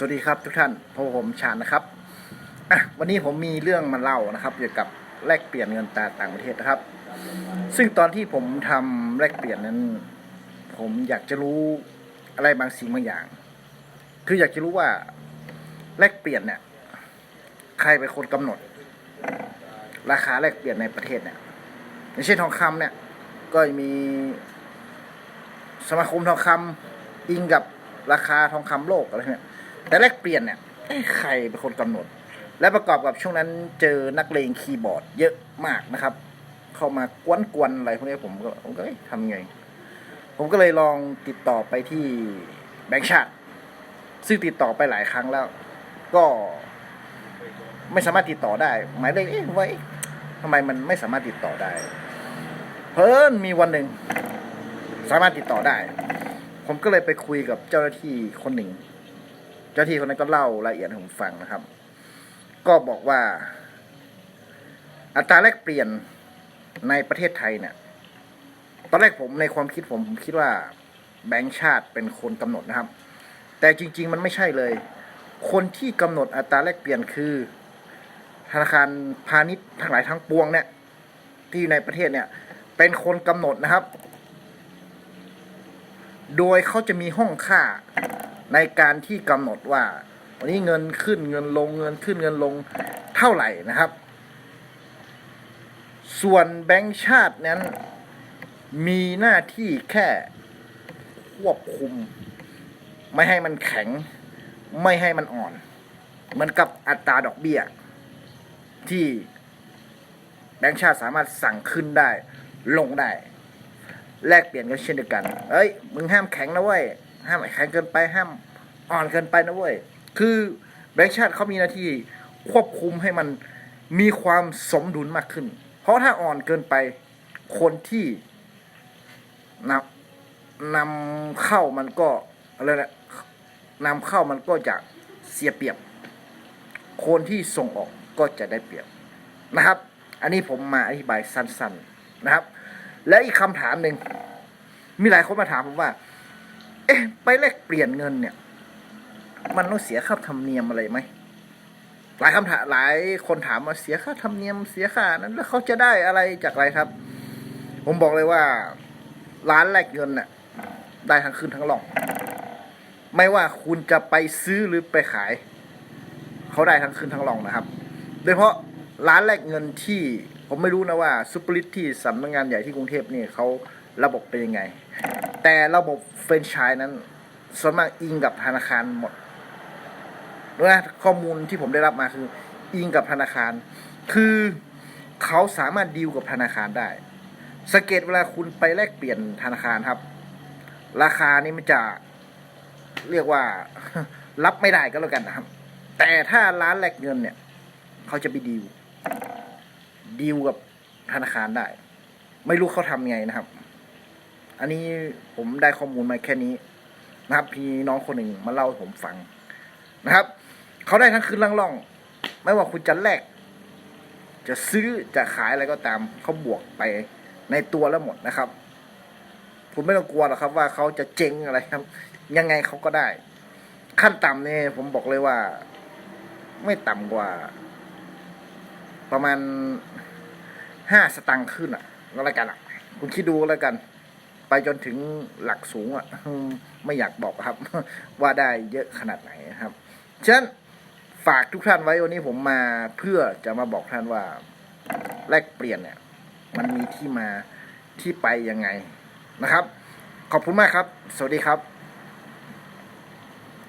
สวัสดีครับทุกท่านพบผมชาญนะครับวันนี้ผมมีเรื่องมาเล่านะครับ เกี่ยวกับแลกเปลี่ยนเงินตราต่างประเทศนะครับ ซึ่งตอนที่ผมทำแลกเปลี่ยนนั้น ผมอยากจะรู้อะไรบางสิ่งบางอย่าง คืออยากจะรู้ว่าแลกเปลี่ยนเนี่ย ใครเป็นคนกำหนด ราคาแลกเปลี่ยนในประเทศเนี่ยอย่างเช่นทองคำเนี่ย ก็มีสมาคมทองคำอิงกับราคาทองคำโลกอะไรเนี่ย แต่แลกเปลี่ยนเนี่ยใครเป็นคนกำหนด และประกอบกับช่วงนั้นเจอนักเลงคีย์บอร์ด เยอะมากนะครับ เข้ามากวนๆอะไรพวกนี้ผมก็ผมก็ทำไง ผมก็เลยลองติดต่อไปที่แบงค์ชาติ ซึ่งติดต่อไปหลายครั้งแล้ว ก็ไม่สามารถติดต่อได้ หมายเลขเอ๊ะไว้ทำไมมันไม่สามารถติดต่อได้ เพิ่นมีวันหนึ่งสามารถติดต่อได้ ผมก็เลยไปคุยกับเจ้าหน้าที่คนหนึ่ง จ้าที่คนนั้นก็เล่ารายละเอียดให้ผมฟังนะครับ ก็บอกว่า อัตราแลกเปลี่ยนในประเทศไทยเนี่ย ตอนแรกผมในความคิดผมผมคิดว่า แบงก์ชาติเป็นคนกำหนดนะครับ แต่จริง ๆ มันไม่ใช่เลย คนที่กำหนดอัตราแลกเปลี่ยนคือ ธนาคารพาณิชย์ทั้งหลายทั้งปวงเนี่ย ที่อยู่ในประเทศเนี่ย เป็นคนกำหนดนะครับ โดยเขาจะมีห้องค่า ในการที่กำหนดว่า วันนี้เงินขึ้นเงินลงเงินขึ้นเงินลงเท่าไหร่นะครับ ส่วนแบงก์ชาตินั้น มีหน้าที่แค่ควบคุม ไม่ให้มันแข็ง ไม่ให้มันอ่อน เหมือนกับอัตราดอกเบี้ย ที่แบงก์ชาติสามารถสั่งขึ้นได้ลงได้ แลกเปลี่ยนกันเช่นเดียวกัน เอ้ย มึงห้ามแข็งนะเว้ย ห้ามแข็งเกินไปห้ามอ่อนเกินไปนะเว้ย คือแบงก์ชาติเขามีหน้าที่ควบคุมให้มันมีความสมดุลมากขึ้น เพราะถ้าอ่อนเกินไป คนที่นำนำเข้ามันก็อะไรนะนำเข้ามันก็จะเสียเปรียบ คนที่ส่งออกก็จะได้เปรียบนะครับ อันนี้ผมมาอธิบายสั้นๆนะครับ และอีกคำถามหนึ่งมีหลายคนมาถามผมว่า เอ๊ะไปแลกเปลี่ยนเงินเนี่ย มันต้องเสียค่าธรรมเนียมอะไรไหมหลายคำถามหลายคนถามว่าเสียค่าธรรมเนียมเสียค่านั้นแล้วเขาจะได้อะไรจากอะไรครับ ผมบอกเลยว่า ร้านแลกเงินน่ะ ได้ทั้งคืนทั้งหลอง ไม่ว่าคุณจะไปซื้อหรือไปขาย เขาได้ทั้งคืนทั้งหลองนะครับ โดยเฉพาะร้านแลกเงินที่ผมไม่รู้นะว่าซุปเปอร์ลิทที่สำนักงานใหญ่ที่กรุงเทพนี่เขาระบบเป็นยังไง แต่ระบบ ฟรนไชส์นั้นส่วนมากอิงกับธนาคารหมดนะข้อมูลที่ผมได้รับมาคือ อิงกับธนาคาร คือเขาสามารถดีลกับธนาคารได้สังเกตเวลาคุณไปแลกเปลี่ยนธนาคารครับ ราคานี้มันจะเรียกว่ารับไม่ได้ก็แล้วกันนะครับ แต่ถ้าร้านแลกเงินเนี่ย เขาจะไปดีลดีลกับธนาคารได้ ไม่รู้เขาทำไงนะครับ อันนี้ผมได้ข้อมูลมาแค่นี้นะครับพี่น้องคนหนึ่งมาเล่าให้ผมฟังนะครับ เขาได้ทั้งคืนล่อง ไม่ว่าคุณจะแลกจะซื้อจะขายอะไรก็ตามเขาบวกไปในตัวแล้วหมดนะครับ คุณไม่ต้องกลัวหรอกครับ ว่าเขาจะเจ๊งอะไรครับ ยังไงเขาก็ได้ ขั้นต่ำเนี่ยผมบอกเลยว่า ไม่ต่ำกว่า ประมาณห้าสตังค์ขึ้นอะแล้วกันอะคุณคิดดูแล้วกัน ไปจนถึงหลักสูงอะไม่อยากบอกครับ ว่าได้เยอะขนาดไหนนะครับฉะนั้นฝากทุกท่านไว้วันนี้ผมมาเพื่อจะมาบอกท่านว่าแลกเปลี่ยนเนี่ย มันมีที่มาที่ไปยังไงนะครับ ขอบคุณมากครับ สวัสดีครับ